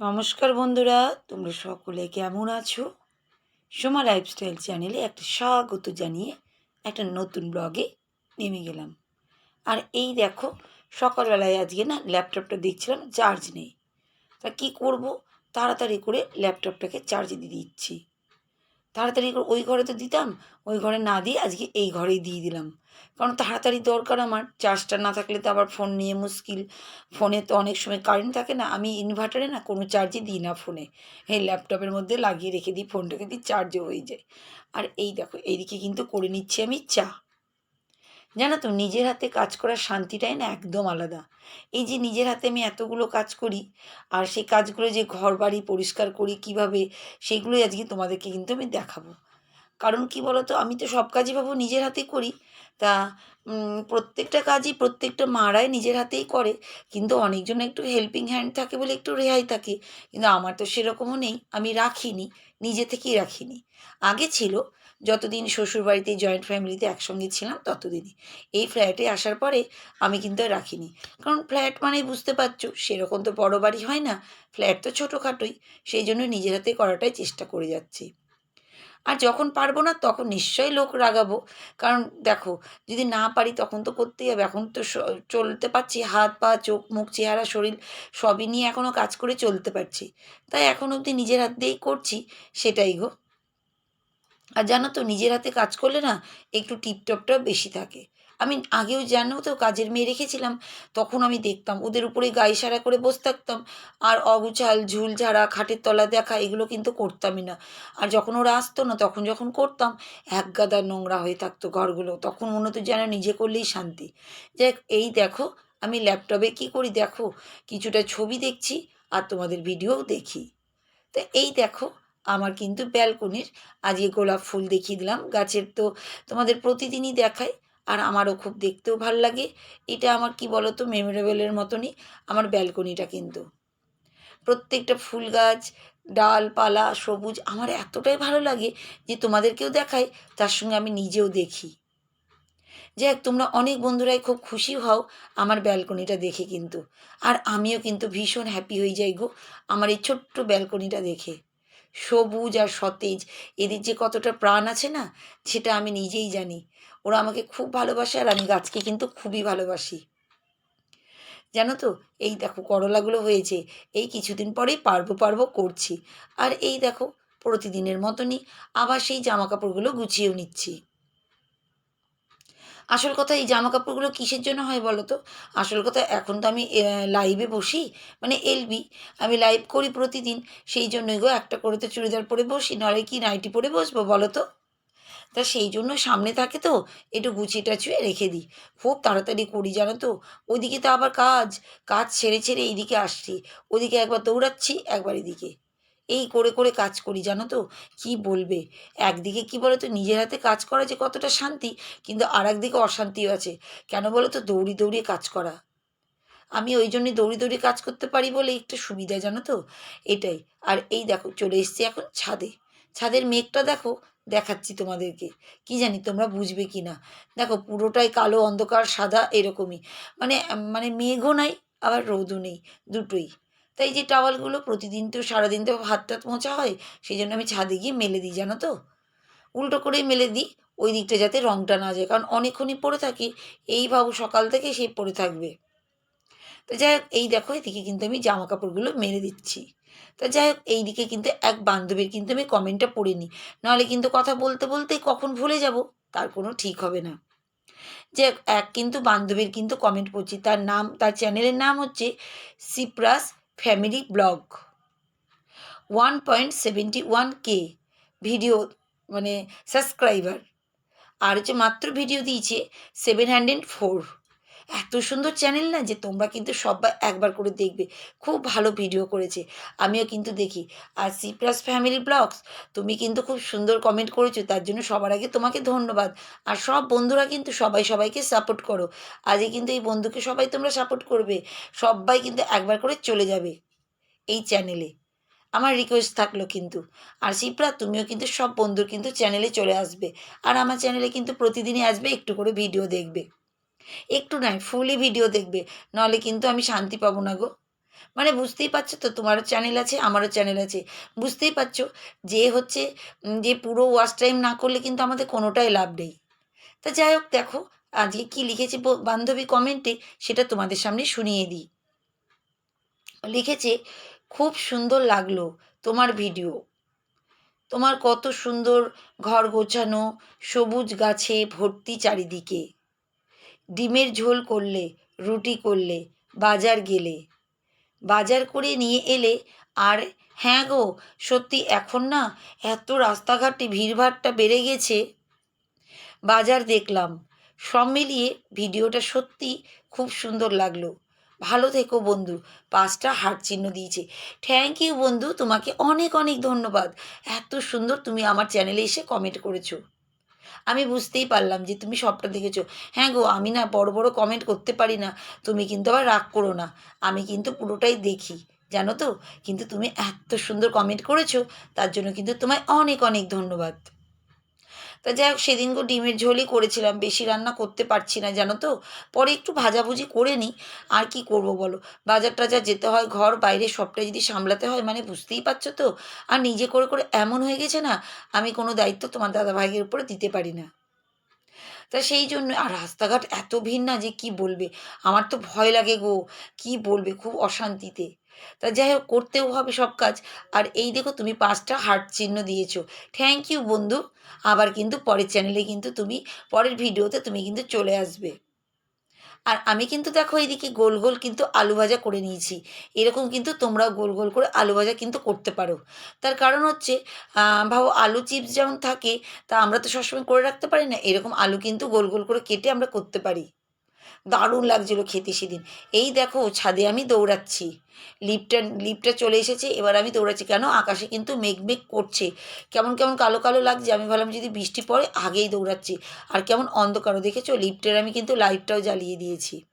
নমস্কার বন্ধুরা, তোমরা সকলে কেমন আছো? সোমা লাইফস্টাইল চ্যানেলে একটা স্বাগত জানিয়ে একটা নতুন ব্লগে নেমে গেলাম। আর এই দেখো, সকালবেলায় আজকে না ল্যাপটপটা দেখছিলাম চার্জ নেই। তা কী করব? তাড়াতাড়ি করে ল্যাপটপটাকে চার্জ দিয়ে দিচ্ছি। তাড়াতাড়ি করে ওই ঘরে তো দিতাম, ওই ঘরে না দিয়ে আজকে এই ঘরেই দিয়ে দিলাম। কারণ তাড়াতাড়ি দরকার আমার। চার্জটা না থাকলে তো আবার ফোন নিয়ে মুশকিল। ফোনে তো অনেক সময় কারেন্ট থাকে না। আমি ইনভার্টারে না কোনো চার্জই দিই না ফোনে এই ল্যাপটপের মধ্যে লাগিয়ে রেখে দিই ফোনটাকে দিই চার্জও হয়ে যায়। আর এই দেখো, এইদিকে কিন্তু করে নিচ্ছি আমি চা। জানো তো, নিজের হাতে কাজ করার শান্তিটাই না একদম আলাদা। এই যে নিজের হাতে আমি এতগুলো কাজ করি, আর সেই কাজগুলো যে ঘর বাড়ি পরিষ্কার করি কীভাবে সেইগুলোই আজকে তোমাদেরকে কিন্তু আমি দেখাবো। কারণ কি বলতো? আমি তো সব কাজই ভাবো নিজের হাতে করি। তা প্রত্যেকটা কাজই প্রত্যেকটা মারাই নিজের হাতেই করে। কিন্তু অনেকজন একটু হেল্পিং হ্যান্ড থাকে বলে একটু রেহাই থাকে। কিন্তু আমার তো সেরকমও নেই। আমি রাখিনি, নিজে থেকেই রাখিনি। আগে ছিল, যতদিন শ্বশুরবাড়িতে জয়েন্ট ফ্যামিলিতে একসঙ্গে ছিলাম ততদিনই। এই ফ্ল্যাটে আসার পরে আমি কিন্তু রাখিনি। কারণ ফ্ল্যাট মানেই বুঝতে পারছ, সেরকম তো বড় বাড়ি হয় না। ফ্ল্যাট তো ছোটোখাটোই। সেই জন্য নিজের হাতে করাটাই চেষ্টা করে যাচ্ছি। আর যখন পারব না, তখন নিশ্চয়ই লোক রাগাবো। কারণ দেখো, যদি না পারি তখন তো করতেই হবে। এখন তো চলতে পারছি, হাত পা, চোখ, মুখ, চেহারা, শরীর সবই নিয়ে এখনও কাজ করে চলতে পারছি। তাই এখন অবধি নিজের হাত দিয়েই করছি, সেটাই গো। আর জানো তো, নিজের হাতে কাজ করলে না, একটু টিপটপটাও বেশি থাকে। আমি আগেও জানো তো কাজের মেয়ে রেখেছিলাম, তখন আমি দেখতাম, ওদের উপরে গায়ে সারা করে বসে থাকতাম, আর অগুচাল ঝুল ঝাড়া, খাটের তলা দেখা, এগুলো কিন্তু করতামই না। আর যখন ওরা আসতো না, তখন যখন করতাম, এক গাদা নোংরা হয়ে থাকতো ঘরগুলো, তখন মনে হতো যেন নিজে করলেই শান্তি। যাই এই দেখো, আমি ল্যাপটপে কি করি দেখো, কিছুটা ছবি দেখছি আর তোমাদের ভিডিওও দেখি। তো এই দেখো, আমার কিন্তু ব্যালকনির আজকে গোলাপ ফুল দেখিয়ে দিলাম, গাছের তো তোমাদের প্রতিদিনই দেখায় আর আমারও খুব দেখতেও ভালো লাগে। এটা আমার কি বলো তো মেমোরেবলের মতনই আমার ব্যালকনিটা কিন্তু। প্রত্যেকটা ফুল গাছ, ডালপালা, সবুজ আমার এতটাই ভালো লাগে যে তোমাদেরকেও দেখাই তার সঙ্গে আমি নিজেও দেখি। যাই তোমরা অনেক বন্ধুরাই খুব খুশি হও আমার ব্যালকনিটা দেখে কিন্তু। আর আমিও কিন্তু ভীষণ হ্যাপি হয়ে যাই গো আমার এই ছোট্ট ব্যালকনিটা দেখে। সবুজ আর সতেজ, এদের যে কতটা প্রাণ আছে না, সেটা আমি নিজেই জানি। ওরা আমাকে খুব ভালোবাসে আর আমি গাছকে কিন্তু খুবই ভালোবাসি। জানো তো, এই দেখো করলাগুলো হয়েছে, এই কিছুদিন পরেই পারব পারব করছি। আর এই দেখো প্রতিদিনের মতনই আবার সেই জামা কাপড়গুলো গুছিয়েও নিচ্ছি। আসল কথা এই জামা কাপড়গুলো কিসের জন্য হয় বলো তো? আসল কথা এখন তো আমি লাইভে বসি মানে এলবি আমি লাইভ করি প্রতিদিন, সেই জন্যই গো একটা করে তো চুড়িদার পরে বসি নয় কি নাইটি পরে বসবো বলো তো? তা সেই জন্য সামনে থাকে তো, একটু গুছিয়ে টাচুয়ে রেখে দিই। খুব তাড়াতাড়ি করি, জানো তো? ওইদিকে তো আবার কাজ কাজ ছেড়ে ছেড়ে এইদিকে আসছি, ওদিকে একবার দৌড়াচ্ছি, একবার এদিকে। এই করে করে কাজ করি, জানো তো? কি বলবে? একদিকে কি বলো তো নিজের হাতে কাজ করা যে কতটা শান্তি, কিন্তু আর একদিকে অশান্তিও আছে। কেন বলো তো দৌড়ি দৌড়িয়ে কাজ করা। আমি ওই জন্যই দৌড়ি দৌড়ি কাজ করতে পারি বলে একটু সুবিধা, জানো তো? এটাই। আর এই দেখো, চলে এসছি এখন ছাদে। ছাদের মেঘটা দেখো দেখাচ্ছি তোমাদেরকে। কি জানি তোমরা বুঝবে কি না। দেখো, পুরোটাই কালো, অন্ধকার, সাদা, এরকমই। মানে মানে মেঘও নাই, আবার রোদও নেই, দুটোই। তাই যে টাওয়ালগুলো প্রতিদিন তো, সারাদিন তো হাত টাত মোছা হয়, সেই জন্য আমি ছাদে গিয়ে মেলে দিই, জানো তো? উল্টো করেই মেলে দিই, ওই দিকটা যাতে রঙটা না যায়, কারণ অনেকক্ষণই পড়ে থাকি, এই ভাবু সকাল থেকে সেই পড়ে থাকবে। তো যাই এই দেখো, এদিকে কিন্তু আমি জামা কাপড়গুলো মেরে দিচ্ছি। তা যাই হোক, এইদিকে কিন্তু এক বান্ধবীর কিন্তু আমি কমেন্টটা পড়ে নাহলে কিন্তু কথা বলতে বলতে কখন ভুলে যাব? তার কোনো ঠিক হবে না। যে এক কিন্তু বান্ধবীর কিন্তু কমেন্ট পড়ছি। তার নাম, তার চ্যানেলের নাম হচ্ছে C plus family blog one point seventy one K video মানে সাবস্ক্রাইবার আর হচ্ছে মাত্র ভিডিও দিয়েছে সেভেন হান্ড্রেড ফোর এত সুন্দর চ্যানেল না যে তোমরা কিন্তু সবাই একবার করে দেখবে। খুব ভালো ভিডিও করেছে। আমিও কিন্তু দেখি। আর সি প্লাস ফ্যামিলি ব্লগস তুমি কিন্তু খুব সুন্দর কমেন্ট করেছ, তার জন্য সবার আগে তোমাকে ধন্যবাদ। আর সব বন্ধুরা কিন্তু সবাই সবাইকে সাপোর্ট করো। আজকে কিন্তু এই বন্ধুকে সবাই তোমরা সাপোর্ট করবে। সবাই কিন্তু একবার করে চলে যাবে এই চ্যানেলে আমার রিকোয়েস্ট থাকল কিন্তু। আর শিপ্রা তুমিও কিন্তু সব বন্ধুর কিন্তু চ্যানেলে চলে আসবে। আর আমার চ্যানেলে কিন্তু প্রতিদিনই আসবে, একটু করে ভিডিও দেখবে। একটু নয় ফুলই ভিডিও দেখবে। নাহলে কিন্তু আমি শান্তি পাবো না গো। মানে বুঝতেই পারছ তো, তোমারও চ্যানেল আছে, আমারও চ্যানেল আছে। বুঝতেই পারছ যে হচ্ছে যে পুরো ওয়াচ টাইম না করলে কিন্তু আমাদের কোনোটাই লাভ নেই। তা যাই হোক, দেখো, আজকে কি লিখেছে বান্ধবী কমেন্টে সেটা তোমাদের সামনে শুনিয়ে দিই। লিখেছে, খুব সুন্দর লাগল তোমার ভিডিও তোমার কত সুন্দর ঘর গোছানো, সবুজ গাছে ভর্তি চারিদিকে। ডিমের ঝোল করলে, রুটি করলে, বাজার গেলে। বাজার করে নিয়ে এলে আর হ্যাঁ গো, সত্যি এখন না এত রাস্তাঘাটে ভিড়ভাড়টা বেড়ে গেছে। বাজার দেখলাম, সব মিলিয়ে ভিডিওটা সত্যি খুব সুন্দর লাগল। ভালো থেকো বন্ধু, পাঁচটা হার্ট চিহ্ন দিয়েছে। থ্যাংক ইউ বন্ধু, তোমাকে অনেক অনেক ধন্যবাদ। এত সুন্দর তুমি আমার চ্যানেলে এসে কমেন্ট করেছ। আমি বুঝতেই পারলাম যে তুমি সবটা দেখেছ। হ্যাঁ গো, আমি না বড় বড় কমেন্ট করতে পারি না। তুমি কিন্তু আবার রাগ করো না। আমি কিন্তু পুরোটাই দেখি, জানো তো? কিন্তু তুমি এত সুন্দর কমেন্ট করেছ, তার জন্য কিন্তু তোমায় অনেক অনেক ধন্যবাদ। তা যাই হোক সেদিনকে ডিমের ঝোলই করেছিলাম। বেশি রান্না করতে পারছি না, জানো তো? পরে একটু ভাজাভুজি করে নিই। আর কি করব বলো? বাজার টাজার যেতে হয়, ঘর, বাইরে সবটা যদি সামলাতে হয় মানে বুঝতেই পারছ তো? আর নিজে করে করে এমন হয়ে গেছে না, আমি কোনো দায়িত্ব তোমার দাদা ভাইয়ের উপরে দিতে পারি না। তা সেই জন্য, আর রাস্তাঘাট এত ভিড় না যে কি বলবে? আমার তো ভয় লাগে গো। কি বলবে? খুব অশান্তিতে। তা যাই হোক করতেও হবে সব কাজ। আর এই দেখো, তুমি পাঁচটা হার্ট চিহ্ন দিয়েছ। থ্যাংক ইউ বন্ধু। আবার কিন্তু পরের চ্যানেলে কিন্তু তুমি, পরের ভিডিওতে তুমি কিন্তু চলে আসবে। আর আমি কিন্তু দেখো, এইদিকে গোল গোল কিন্তু আলু ভাজা করে নিয়েছি। এরকম কিন্তু তোমরাও গোল গোল করে আলু ভাজা কিন্তু করতে পারো। তার কারণ হচ্ছে ভাবো আলু চিপস যেমন থাকে, তা আমরা তো সবসময় করে রাখতে পারি না। এরকম আলু কিন্তু গোল গোল করে কেটে আমরা করতে পারি। দারুণ লাগছিল খেতে সেদিন। এই দেখো, ছাদে আমি দৌড়াচ্ছি। লিফটটা লিফটটা চলে এসেছে, এবার আমি দৌড়াচ্ছি। কেন? আকাশে কিন্তু মেঘ মেঘ করছে। কেমন কেমন কালো কালো লাগছে, আমি ভাবলাম যদি বৃষ্টি পড়ে, আগেই দৌড়াচ্ছি। আর কেমন অন্ধকারও দেখেছ? লিফটের আমি কিন্তু লাইটটাও জ্বালিয়ে দিয়েছি।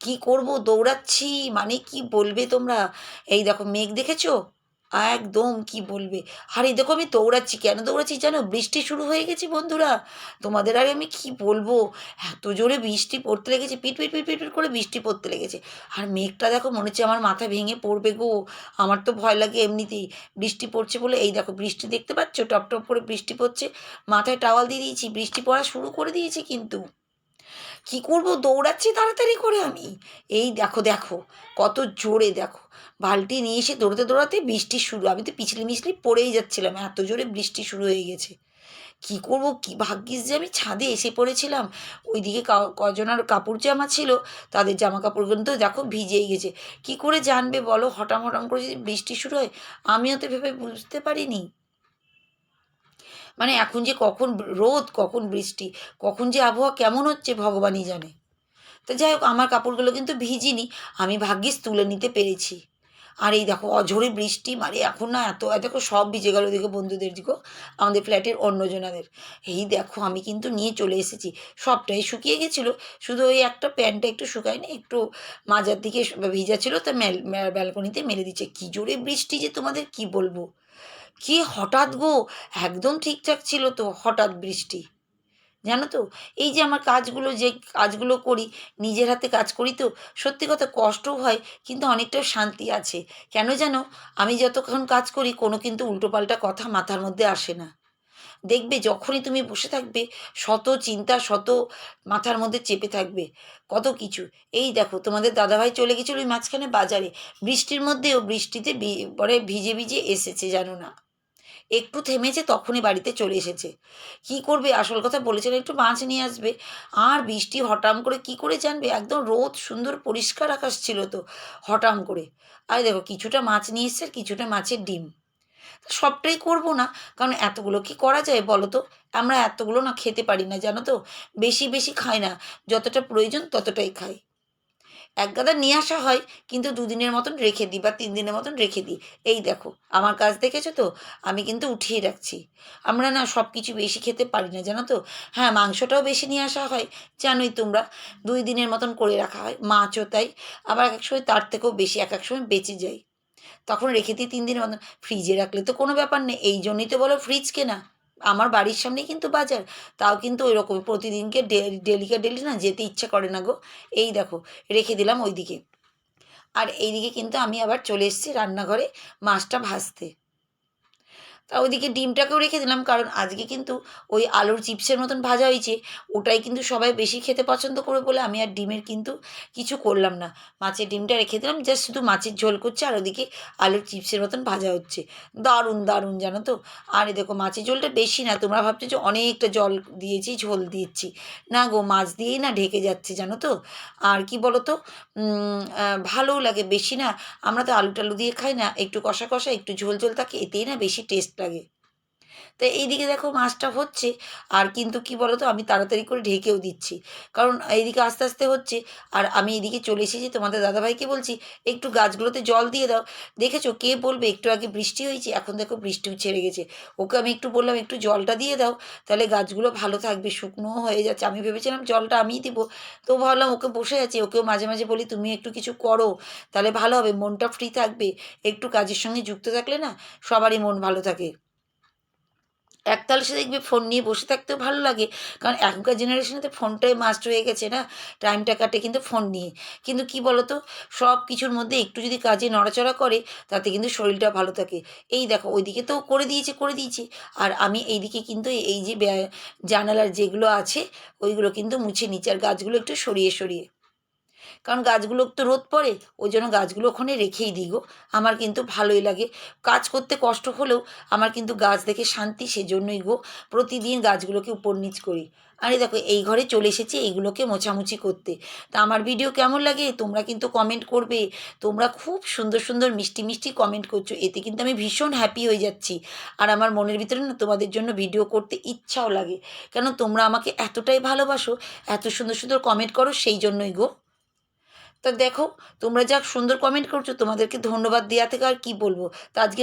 কি করব? দৌড়াচ্ছি? মানে কি বলবে তোমরা? এই দেখো, মেঘ দেখেছ? একদম কি বলবে? আর দেখো আমি দৌড়াচ্ছি কেন দৌড়াচ্ছি জানো? বৃষ্টি শুরু হয়ে গেছে বন্ধুরা। তোমাদের আগে আমি কি বলব? এত জোরে বৃষ্টি পড়তে লেগেছে, পিট পিট পিট পিট পিট করে বৃষ্টি পড়তে লেগেছে। আর মেঘটা দেখো মনে হচ্ছে আমার মাথা ভেঙে পড়বে গো। আমার তো ভয় লাগে এমনিতেই। বৃষ্টি পড়ছে বলে, এই দেখো বৃষ্টি দেখতে পাচ্ছ? টপ টপ করে বৃষ্টি পড়ছে। মাথায় টাওয়াল দিয়ে দিয়েছি। বৃষ্টি পড়া শুরু করে দিয়েছে কিন্তু। কি করব দৌড়াচ্ছি তাড়াতাড়ি করে আমি? এই দেখো দেখো, কত জোরে দেখো। বালতি নিয়ে এসে দৌড়াতে দৌড়াতে বৃষ্টি শুরু। আমি তো পিছলি মিছলি পড়েই যাচ্ছিলাম, এত জোরে বৃষ্টি শুরু হয়ে গেছে। কি করব, কি ভাগ্যিস যে আমি ছাদে এসে পড়েছিলাম। ওইদিকে কজনার কাপড় জামা ছিল, তাদের জামা কাপড় কিন্তু দেখো ভিজেই গেছে। কি করে জানবে বলো? হঠাৎ হঠাৎ করে যদি বৃষ্টি শুরু হয়, আমিও তো ভেবে বুঝতে পারিনি। মানে এখন যে কখন রোদ, কখন বৃষ্টি, কখন যে আবহাওয়া কেমন হচ্ছে ভগবানই জানে। তো যাই হোক, আমার কাপড়গুলো কিন্তু ভিজিনি, আমি ভাগ্যিস তুলে নিতে পেরেছি। আর এই দেখো, অঝরে বৃষ্টি মানে এখন না এত দেখো সব ভিজে গেল দেখো বন্ধুদের দিকেও আমাদের ফ্ল্যাটের অন্যজনাদের। এই দেখো, আমি কিন্তু নিয়ে চলে এসেছি। সবটাই শুকিয়ে গেছিল, শুধু ওই একটা প্যান্টটা একটু শুকায়নি, একটু মাজার দিকে ভিজা ছিল, তা ব্যালকনিতে মেলে দিচ্ছে। কী জোরে বৃষ্টি যে তোমাদের, কি বলব? কি হঠাৎ গো? একদম ঠিকঠাক ছিল তো হঠাৎ বৃষ্টি। জানো তো, এই যে আমার কাজগুলো যে কাজগুলো করি, নিজের হাতে কাজ করি তো, সত্যি কথা কষ্টও হয়, কিন্তু অনেকটা শান্তি আছে। কেন জানো? আমি যতক্ষণ কাজ করি, কোনো কিন্তু উল্টোপাল্টা কথা মাথার মধ্যে আসে না। দেখবে যখনই তুমি বসে থাকবে, শত চিন্তা, শত মাথার মধ্যে চেপে থাকবে। কত কিছু। এই দেখো, তোমাদের দাদাভাই চলে গেছিল ওই মাঝখানে বাজারে। বৃষ্টির মধ্যেও বৃষ্টিতে পরে ভিজে ভিজে এসেছে, জানো না। একটু থেমেছে তখনই বাড়িতে চলে এসেছে। কি করবে? আসল কথা বলেছিলেন একটু মাছ নিয়ে আসবে। আর বৃষ্টি হঠাম করে কি করে জানবে? একদম রোদ, সুন্দর পরিষ্কার আকাশ ছিল তো, হঠাম করে। আর দেখো, কিছুটা মাছ নিয়ে এসছে আর কিছুটা মাছের ডিম। সবটাই করব না, কারণ এতগুলো কি করা যায় বলো তো? আমরা এতগুলো না খেতে পারি না, জানো তো? বেশি বেশি খাই না। যতটা প্রয়োজন ততটাই খাই। এক গাদা নিয়ে আসা হয়, কিন্তু দুদিনের মতন রেখে দিই বা তিন দিনের মতন রেখে দিই। এই দেখো, আমার কাজ দেখেছ তো? আমি কিন্তু উঠিয়ে রাখছি। আমরা না সব কিছু বেশি খেতে পারি না, জানো তো? হ্যাঁ মাংসটাও বেশি নিয়ে আসা হয়, জানোই তোমরা। দুই দিনের মতন করে রাখা হয়, মাছও তাই। আবার এক এক সময় তার থেকেও বেশি এক এক সময় বেঁচে যায়। তখন রেখে দিই তিন দিনের মতন। ফ্রিজে রাখলে তো কোনো ব্যাপার নেই, এই জন্যই তো বলো ফ্রিজ কেনা। আমার বাড়ির সামনেই কিন্তু বাজার। তাও কিন্তু ওই রকম প্রতিদিনকে ডেলিকে ডেলি না যেতে ইচ্ছে করে না গো। এই দেখো, রেখে দিলাম ওইদিকে। আর এইদিকে কিন্তু আমি আবার চলে এসেছি রান্নাঘরে মাছটা ভাজতে। তা ওইদিকে ডিমটাকেও রেখে দিলাম, কারণ আজকে কিন্তু ওই আলুর চিপসের মতন ভাজা হয়েছে, ওটাই কিন্তু সবাই বেশি খেতে পছন্দ করবে বলে আমি আর ডিমের কিন্তু কিছু করলাম না। মাছের ডিমটা রেখে দিলাম জাস্ট শুধু মাছের ঝোল করছে আর ওদিকে আলুর চিপসের মতন ভাজা হচ্ছে। দারুণ দারুণ, জানো তো? আর এই দেখো মাছের ঝোলটা বেশি না, তোমরা ভাবছ যে অনেকটা জল দিয়েছি, ঝোল দিয়েছি। না গো, মাছ দিয়েই না ঢেকে যাচ্ছে, জানো তো? আর কি বলো তো ভালোও লাগে, বেশি না। আমরা তো আলু টালু দিয়ে খাই না, একটু কষা কষা, একটু ঝোল ঝোল থাকে, এতেই না বেশি টেস্ট লাগে তো এইদিকে দেখো মাছটা হচ্ছে, আর কিন্তু কি বলো তো আমি তাড়াতাড়ি করে ঢেকেও দিচ্ছি। কারণ এইদিকে আস্তে আস্তে হচ্ছে, আর আমি এইদিকে চলে এসেছি তোমাদের দাদাভাইকে বলছি, একটু গাছগুলোতে জল দিয়ে দাও। দেখেছ কে বলবে, একটু আগে বৃষ্টি হয়েছে, এখন দেখো বৃষ্টিও ছেড়ে গেছে। ওকে আমি একটু বললাম, একটু জলটা দিয়ে দাও, তাহলে গাছগুলো ভালো থাকবে, শুকনোও হয়ে যাচ্ছে। আমি ভেবেছিলাম জলটা আমিই দিব, তো ভাবলাম ওকে বসে আছে, ওকেও মাঝে মাঝে বলি, তুমি একটু কিছু করো, তাহলে ভালো হবে, মনটা ফ্রি থাকবে। একটু কাজের সঙ্গে যুক্ত থাকলে না, সবারই মন ভালো থাকে। একতালে সে দেখবে ফোন নিয়ে বসে থাকতেও ভালো লাগে। কারণ এখনকার জেনারেশনে তো ফোনটাই মাস্ট হয়ে গেছে না? টাইমটা কাটে কিন্তু ফোন নিয়ে। কিন্তু কি বলতো? সব কিছুর মধ্যে একটু যদি কাজে নড়াচড়া করে, তাতে কিন্তু শরীরটা ভালো থাকে। এই দেখো, ওইদিকে তো করে দিয়েছে করে দিয়েছে। আর আমি এইদিকে কিন্তু এই যে জানালার যেগুলো আছে, ওইগুলো কিন্তু মুছে নিচ্ছি। আর গাছগুলো একটু সরিয়ে সরিয়ে। কারণ গাছগুলো তো রোদ পড়ে, ওই জন্য গাছগুলো ওখানে রেখেই দিই গো। আমার কিন্তু ভালোই লাগে। কাজ করতে কষ্ট হলেও আমার কিন্তু গাছ দেখে শান্তি সেজন্যই গো। প্রতিদিন গাছগুলোকে উপর নিচ করি। আরে দেখো, এই ঘরে চলে এসেছি এইগুলোকে মোছামুছি করতে। তা আমার ভিডিও কেমন লাগে? তোমরা কিন্তু কমেন্ট করবে। তোমরা খুব সুন্দর সুন্দর মিষ্টি মিষ্টি কমেন্ট করছ। এতে কিন্তু আমি ভীষণ হ্যাপি হয়ে যাচ্ছি। আর আমার মনের ভিতরে না তোমাদের জন্য ভিডিও করতে ইচ্ছাও লাগে। কেন তোমরা আমাকে এতটাই ভালোবাসো, এত সুন্দর সুন্দর কমেন্ট করো সেই জন্যই গো। তা দেখো, তোমরা যা সুন্দর কমেন্ট করছ, তোমাদেরকে ধন্যবাদ দেওয়া থেকে আর কি বলব? তা আজকে